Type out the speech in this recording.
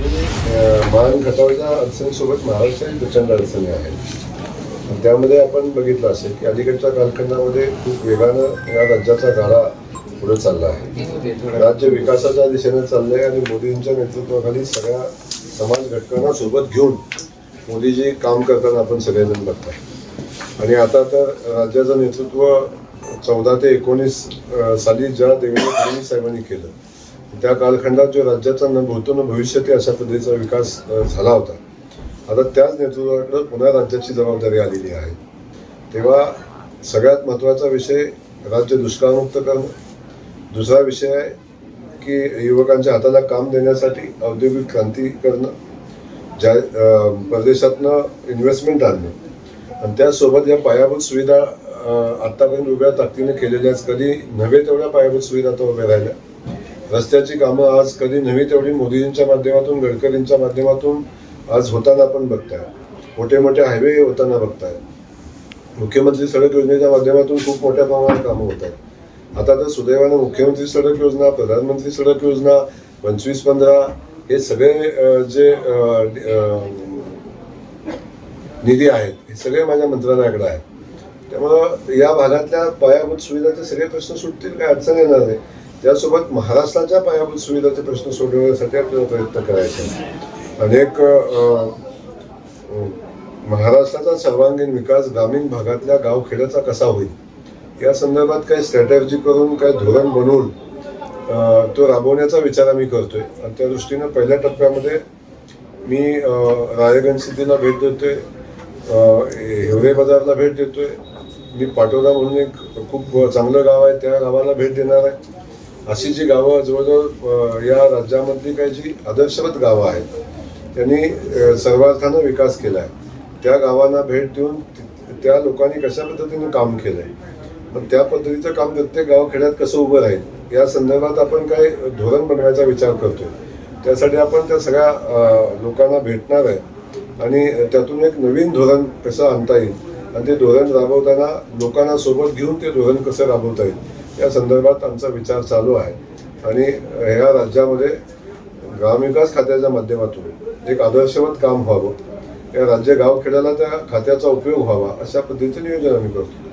अं, महान खतावरच्या अडचणीसोबत महाराष्ट्रातील प्रचंड अडचणी आहेत. त्यामध्ये आपण बघितलं असेल की अलीकडच्या कालखंडामध्ये खूप वेगानं या राज्याचा गाडा पुढे चालला आहे. राज्य विकासाच्या दिशेने चाललंय आणि मोदींच्या नेतृत्वाखाली सगळ्या समाज घटकांना सोबत घेऊन मोदीजी काम करताना आपण सगळेजण बघताय. आणि आता तर राज्याचं नेतृत्व चौदा ते एकोणीस साली ज्या देवेंद्र फडणवीस साहेबांनी केलं त्या कालखंडात जो राज्याचा न भूतो न भविष्य अशा पद्धतीचा विकास झाला होता. आता त्याच नेतृत्वाकडं पुन्हा राज्याची जबाबदारी आलेली आहे. तेव्हा सगळ्यात महत्त्वाचा विषय राज्य दुष्काळमुक्त करणं. दुसरा विषय आहे की युवकांच्या हाताला काम देण्यासाठी औद्योगिक क्रांती करणं. ज्या परदेशातनं इन्व्हेस्टमेंट आणणं. आणि त्यासोबत या पायाभूत सुविधा आत्तापर्यंत उभ्या ताकदीने केलेल्या आहेत. कधी नव्हे तेवढ्या पायाभूत सुविधा तर उभ्या राहिल्या. रस्त्याची कामं आज कधी नव्हे तेवढी मोदीजींच्या माध्यमातून गडकरींच्या माध्यमातून आज होताना आपण बघताय. मोठे मोठे हायवे होताना बघताय. मुख्यमंत्री सडक योजनेच्या माध्यमातून खूप मोठ्या प्रमाणात कामं होत आहेत आता तर सुदैवानं मुख्यमंत्री सडक योजना प्रधानमंत्री सडक योजना पंचवीस पंधरा हे सगळे जे निधी आहेत हे सगळे माझ्या मंत्रालयाकडे आहेत. त्यामुळं या भागातल्या पायाभूत सुविधाचे सगळे प्रश्न सुटतील काही अडचण येणार नाही. त्यासोबत महाराष्ट्राच्या पायाभूत सुविधाचे प्रश्न सोडवण्यासाठी आपल्याला प्रयत्न करायचे अनेक महाराष्ट्राचा सर्वांगीण विकास ग्रामीण भागातल्या गावखेड्याचा कसा होईल? या संदर्भात काही स्ट्रॅटर्जी करून काही धोरण बनवून तो राबवण्याचा विचार आम्ही करतोय. आणि त्या दृष्टीनं पहिल्या टप्प्यामध्ये मी अं, रायगंज भेट देतोय आहे हिवरे बाजारला भेट देतोय. मी पाटोदा म्हणून एक खूप चांगलं गाव आहे त्या गावाला भेट देणार आहे. अशी जी गावं जवळजवळ या राज्यामधली काही जी आदर्शवत गावं आहेत त्यांनी सर्वार्थानं विकास केला आहे त्या गावांना भेट देऊन त्या लोकांनी कशा पद्धतीने काम केलंय? पण त्या पद्धतीचं काम प्रत्येक गावखेड्यात कसं उभं राहील? या संदर्भात आपण काय धोरण बनवायचा विचार करतोय. त्यासाठी आपण त्या सगळ्या लोकांना भेटणार आहे. आणि त्यातून एक नवीन धोरण कसं आणता येईल? आणि ते धोरण राबवताना लोकांना सोबत घेऊन ते धोरण कसं राबवता येईल? या संदर्भात आमचा विचार चालू आहे. आणि ह्या राज्यामध्ये ग्रामविकास खात्याच्या माध्यमातून एक आदर्शवत काम व्हावं. या राज्य गावखेड्याला त्या खात्याचा उपयोग व्हावा अशा पद्धतीचं नियोजन आम्ही करतो.